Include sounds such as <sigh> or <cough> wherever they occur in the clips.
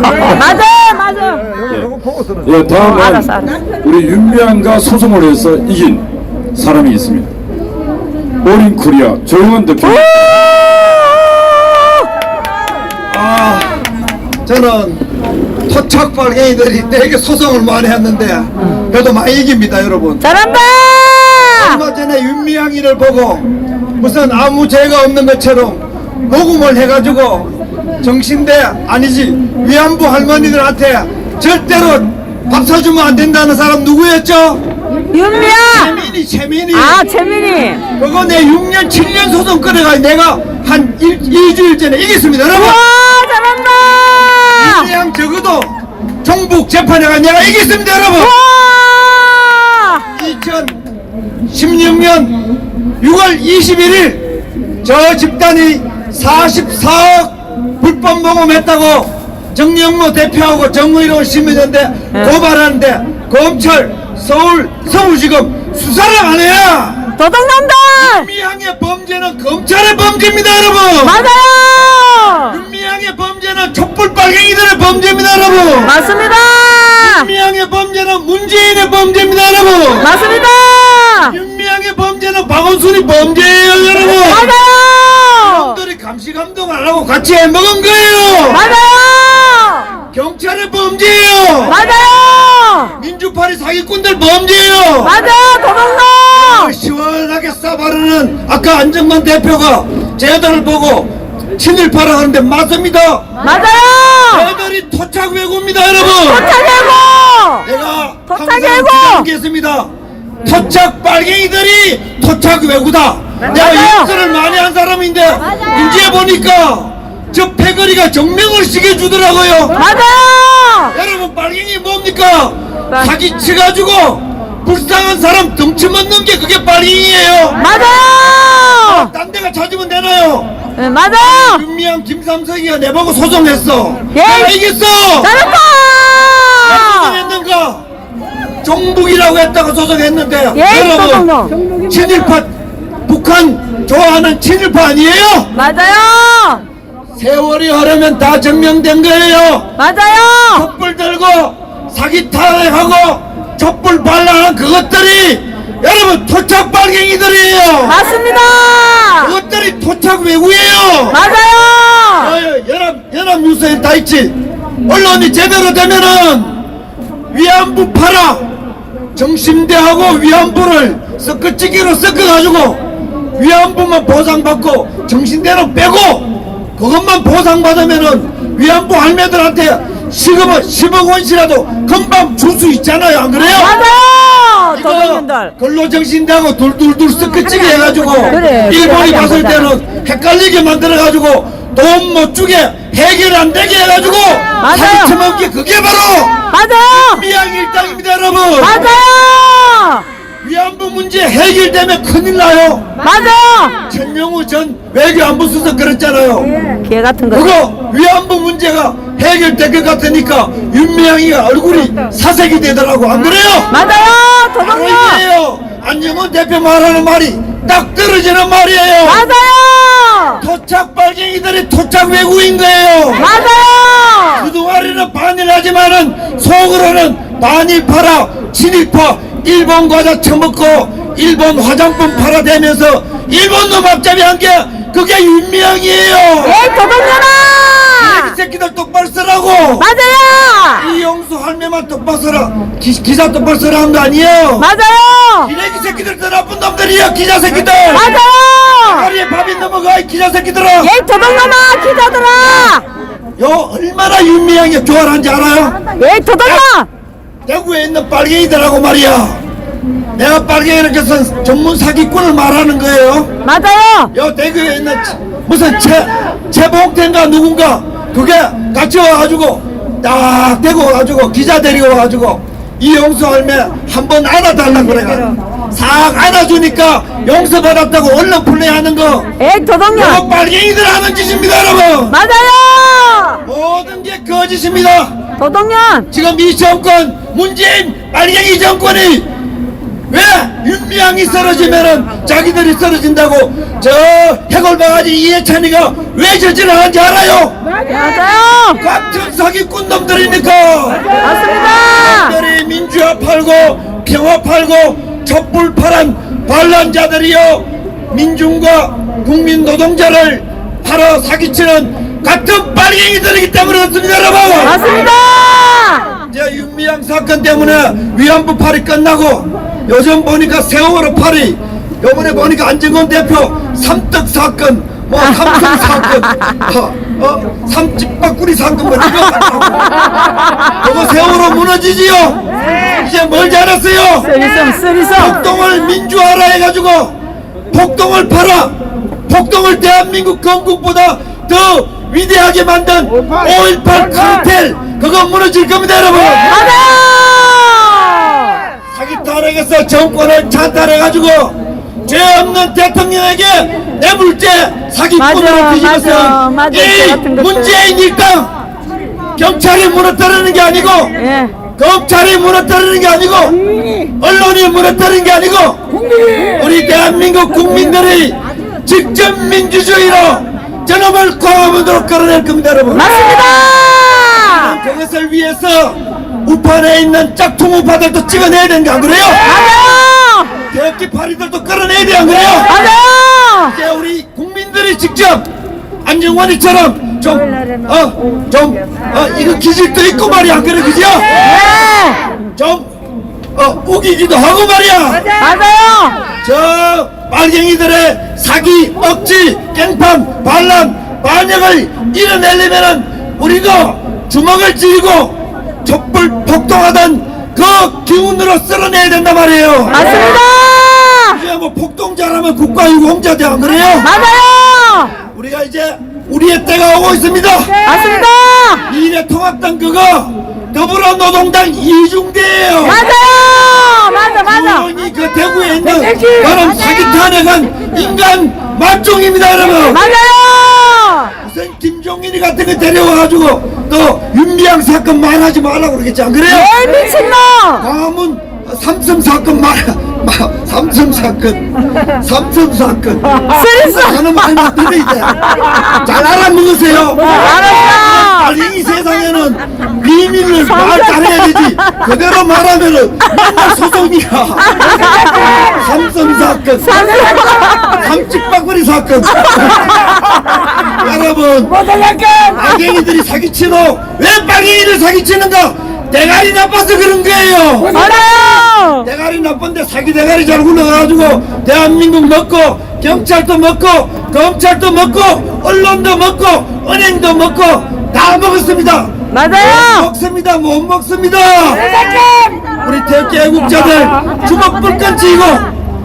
맞아, 맞아. 예, 다음은 알았어, 알았어. 우리 윤미향과 소송을 해서 이긴 사람이 있습니다. 오린 코리아 조영원 대표. 아, 저는 토착 빨갱이들이 내게 소송을 많이 했는데 그래도 많이 이깁니다 여러분 잘한다! 얼마 전에 윤미향이를 보고 무슨 아무 죄가 없는 것처럼 녹음을 해가지고 정신대 아니지 위안부 할머니들한테 절대로 밥 사주면 안 된다는 사람 누구였죠? 윤미야! 최민희 최민희 아, 재민이. 그거 내 6년 7년 소송 끌어가 내가 한 일, 일주일 전에 이겼습니다 여러분 와, 잘한다! 그냥 적어도 종북 재판에 가 내가 이겼습니다 여러분 와! 2016년 6월 21일 저 집단이 44억 불법 모금했다고 정영모 대표하고 정의로운 시민연대 고발하는데 검찰 서울 서울지검 수사를 안 해야 도둑놈들! 윤미향의 범죄는 검찰의 범죄입니다 여러분 맞아요! 윤미향의 범죄는 촛불 빨갱이들의 범죄입니다 여러분 맞습니다! 윤미향의 범죄는 문재인의 범죄입니다 여러분 맞습니다! 윤미향의 범죄는 박원순이 범죄예요 여러분 맞아요! 들이 감시 감독 안 같이 해먹은 거예요 맞아요! 경찰의 범죄예요 맞아요! 민주파리 사기꾼들 범죄예요 맞아! 도둑놈! 시원하게 싸바르는 아까 안정만 대표가 쟤들을 보고 친일파라 하는데 맞습니다 맞아요! 쟤들이 토착 외구입니다 여러분 도착해고! 내가 토착 외구! 주장하겠습니다 토착 빨갱이들이 토착 외구다 내가 맞아요. 역사를 많이 한 사람인데 맞아요. 이제 보니까 저 패거리가 정명을 시켜 주더라고요 맞아요! 여러분 빨갱이 뭡니까 맞- 사기 치가지고 불쌍한 사람 덩치 먹는 게 그게 빨갱이에요 맞아요! 딴 데가 찾으면 되나요 네, 맞아요! 윤미향 김삼석이가 내보고 소송했어 예. 내가 이겼어 잘했다! 소송했는가 종북이라고 했다고 소송했는데 예, 여러분. 친일파 북한 좋아하는 친일파 아니에요? 맞아요! 세월이 흐르면 다 증명된 거예요 맞아요! 촛불 들고 사기 탈핵하고 촛불 반란한 그것들이 여러분 토착 빨갱이들이에요 맞습니다! 그것들이 토착 외구예요 맞아요! 어, 연합 연합 뉴스에 다 있지 언론이 제대로 되면은 위안부 팔아 정심대하고 위안부를 섞어찌기로 섞어가지고 위안부만 보상받고 정신대는 빼고 그것만 보상받으면은 위안부 할매들한테 10억, 10억 원씩이라도 금방 줄 수 있잖아요 안 그래요? 맞아요! 이거 도둑놈들! 근로정신대하고 둘둘둘 섞어찌기 해가지고 그래, 일본이 그래, 봤을 하자. 때는 헷갈리게 만들어가지고 돈 못 주게 해결 안 되게 해가지고 쳐먹은 게 그게 바로 맞아요! 미양 일당입니다 여러분 맞아요! 위안부 문제 해결되면 큰일 나요 맞아요! 천명우 전 외교안보 수석 그랬잖아요 개 같은 거. 그거 위안부 문제가 해결될 것 같으니까 윤미향이가 얼굴이 사색이 되더라고 안 그래요? 맞아요! 이게요 안정원 대표 말하는 말이 딱 떨어지는 말이에요 맞아요! 토착 빨갱이들이 토착 외국인 거예요 맞아요! 그동안에는 반일하지만은 속으로는 반일파라 친일파 일본 과자 처먹고 일본 화장품 팔아대면서 일본 놈 앞잡이 한 게 그게 윤미향이에요 에이, 이 도둑놈아! 새끼들 똑바로 쓰라고 맞아요! 이 영수 할매만 똑바로 쓰라 기, 기사 똑바로 쓰라 한 거 아니에요 맞아요! 이래기 새끼들 더 나쁜 놈들이야 기자 새끼들 맞아요! 다리에 밥이 넘어가 이 기자 새끼들아 에이, 도둑놈아! 기자들아! 요 얼마나 윤미향이 교활한지 알아요? 에이, 도둑놈! 대구에 있는 빨갱이들하고 말이야 내가 빨갱이라는 것은 전문 사기꾼을 말하는 거예요 맞아요! 요 대구에 있는 치- 무슨 최, 최봉태인가 누군가 그게 같이 와가지고 딱 대구 와가지고 기자 데리고 와가지고 이 용수 할매 한번 안아달라 그래가 싹 안아주니까 용서 받았다고 언론 플레이하는 거 에이, 이거 도둑놈! 빨갱이들 하는 짓입니다 여러분 맞아요! 모든 게 거짓입니다 도둑놈! 지금 이 정권 문재인 빨갱이 정권이 왜 윤미향이 쓰러지면은 자기들이 쓰러진다고 저 해골바가지 이해찬이가 왜 저질하는지 알아요? 맞아요. 같은 사기꾼 놈들이니까 맞습니다. 놈들이 민주화 팔고 평화 팔고 촛불 팔한 반란자들이요 민중과 국민 노동자를 팔아 사기치는 같은 빨갱이들이기 때문에 그렇습니다 여러분 맞습니다. 이제 윤미향 사건 때문에 위안부 팔이 끝나고 요즘 보니까 세월호 팔이 요번에 보니까 안정권 대표 삼떡 사건 뭐 <laughs> 삼성 사건 어, 어 삼집바꾸리 사건 뭐 이거 그거 세월호 무너지지요? 이제 뭘 잘했어요? 쓰리썸 쓰리썸. 폭동을 민주화라 해가지고 폭동을 팔아. 폭동을 대한민국 건국보다 더 위대하게 만든 5.18 카르텔 그거 무너질 겁니다 여러분 맞아요. 사기 탄핵에서 정권을 찬탈해가지고 죄 없는 대통령에게 뇌물죄 사기꾼으로 맞아, 뒤집어서 맞아, 맞아. 이. 문재인 일당 경찰이 무너뜨리는 게 아니고 예. 검찰이 무너뜨리는 게 아니고 언론이 무너뜨리는 게 아니고 우리 대한민국 국민들이 직접 민주주의로 저놈을 광화문으로 끌어낼 겁니다 여러분 맞습니다. 그것을 위해서 우판에 있는 짝퉁 우파들도 찍어내야 되는 게안 그래요? 맞아요. 대학기 파리들도 끌어내야 돼안 그래요? 맞아요. 이제 우리 국민들이 직접 안정환이처럼 좀, 어, 좀, 어, 이거 기질도 있고 말이야, 안 그래, 그죠? 네. 좀, 어, 우기기도 하고 말이야. 맞아요. 저 빨갱이들의 사기, 억지, 깽판, 반란, 반역을 이뤄내려면은 우리도 주먹을 쥐고 촛불 폭동하던 그 기운으로 쓸어내야 된단 말이에요. 맞습니다. 이제 뭐 폭동 잘하면 국가유공자대 안 그래요? 맞아요. 우리가 이제 우리의 때가 오고 있습니다. 맞습니다. 미래통합당 그거 더불어노동당 이중대예요. 맞아요. 맞아 맞아. 그 대구에 있는 그런 사기 탄핵한 인간 말종입니다 여러분. 맞아요. 무슨 김종인이 같은 거 데려와가지고 또 윤미향 사건 말하지 말라고 그러겠지 안 그래요? 왜 미친놈. 광화문 삼성 사건 말, 마, 삼성 사건, 삼성 사건. 쓰리썸. 하는 말만 돼. 잘 알아먹으세요. 알았어. 빨리 이 세상에는 비밀을 말 잘해야 되지. 그대로 말하면은 맨날 소송이야. <laughs> 삼성 사건, 삼집바구리 사건. <laughs> 여러분, 빨갱이들이 사기치노 왜 빨갱이를 사기치는가? 대가리 나빠서 그런 거예요. 대가리 나쁜데 사기 대가리 잘 굴러가가지고 대한민국 먹고 경찰도 먹고 검찰도 먹고 언론도 먹고 은행도 먹고 다 먹었습니다. 맞아요. 먹습니다. 못 먹습니다. 우리 대개 애국자들 주먹 불끈 쥐고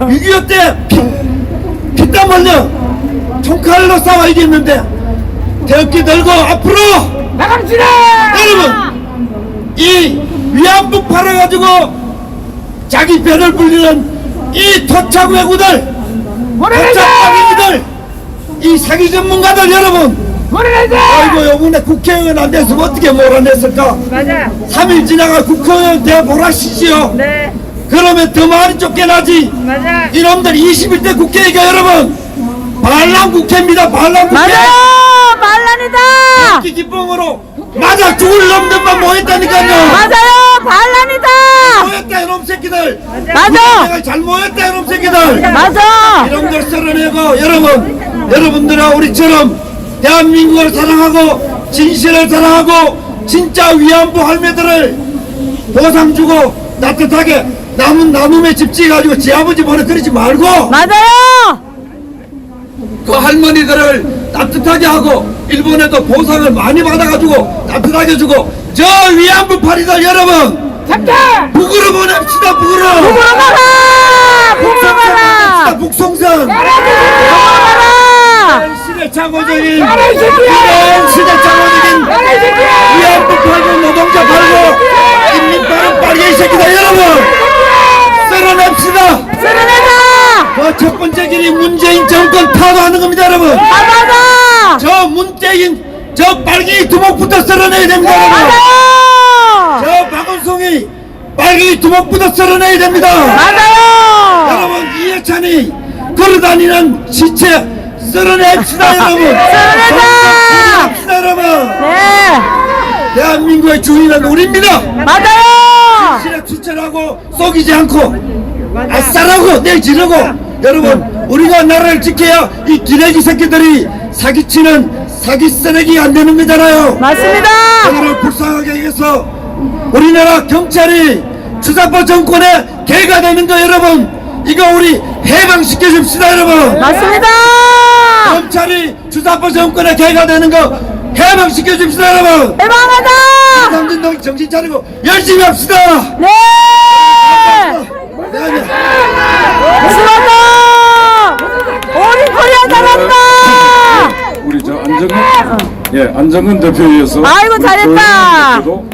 6.25때 피, 피땀 흘려 총칼로 싸워 이겼는데 대학기 들고 앞으로 나갑시다 여러분 이 위안부 팔아가지고 자기 배를 불리는 이 토착 외구들 토착 사기들 이 사기 전문가들 여러분 아이고 요번에 국회의원 안 됐으면 어떻게 몰아냈을까 맞아. 3일 지나가 국회의원 돼 보라시지요 네. 그러면 더 많이 쫓겨나지 맞아. 이놈들 21대 국회니까 여러분 반란 국회입니다 반란 국회 맞아요. 반란이다. 기 기쁨으로 맞아 죽을 놈들만 모였다니까요 맞아요. 반란이다. 모였다 이놈 새끼들 맞아. 내가 잘 모였다 이놈 새끼들 맞아. 이놈들 쓸어내고 여러분 여러분들아 우리처럼 대한민국을 사랑하고 진실을 사랑하고 진짜 위안부 할매들을 보상 주고 따뜻하게 남은 나눔에 집 지어가지고 지 아버지 보내 그러지 말고 맞아요. 그 할머니들을 따뜻하게 하고 일본에도 보상을 많이 받아가지고 따뜻하게 주고 저 위안부 파리들 여러분 잡자. 북으로 보냅시다 북으로 가라. 북으로 가라. 북송선 가라. 시대 창고적인 이! 이런 시대 창고적인! 위안부 팔고 노동자 팔고 인민 팔은 빨리 이 새끼다 여러분 쓸어냅시다 쓸어내자. 그첫 번째 길이 문재인 정권 타도하는 겁니다 여러분 맞아. 저 문재인 저 빨갱이 두목부터 쓸어내야 됩니다 여러분. 저 박원송이 빨리 두목부터 썰어내야 됩니다. 맞아요. 여러분 이해찬이 걸어다니는 시체 썰어냅시다 여러분. 썰어내자! 썰어냅시다 여러분. 네. 대한민국의 주인은 우리입니다. 맞아요. 실에 추천하고 속이지 않고 아싸라고 내지르고 여러분 우리가 나라를 지켜야 이 기레기 새끼들이 사기치는 사기 쓰레기 안 되는 거잖아요. 맞습니다. 오늘을 불쌍하게 해서 우리나라 경찰이 주사파 정권의 개가 되는 거 여러분 이거 우리 해방시켜 줍시다 여러분 맞습니다. 경찰이 주사파 정권의 개가 되는 거 해방시켜 줍시다 여러분 해방하자. 남진동 정신 차리고 열심히 합시다 네. 수고하다. 우리 코리아 잘한다. 우리 저 안정근 예 안정근 대표에 이어서 아이고, 잘했다. 조영남 대표도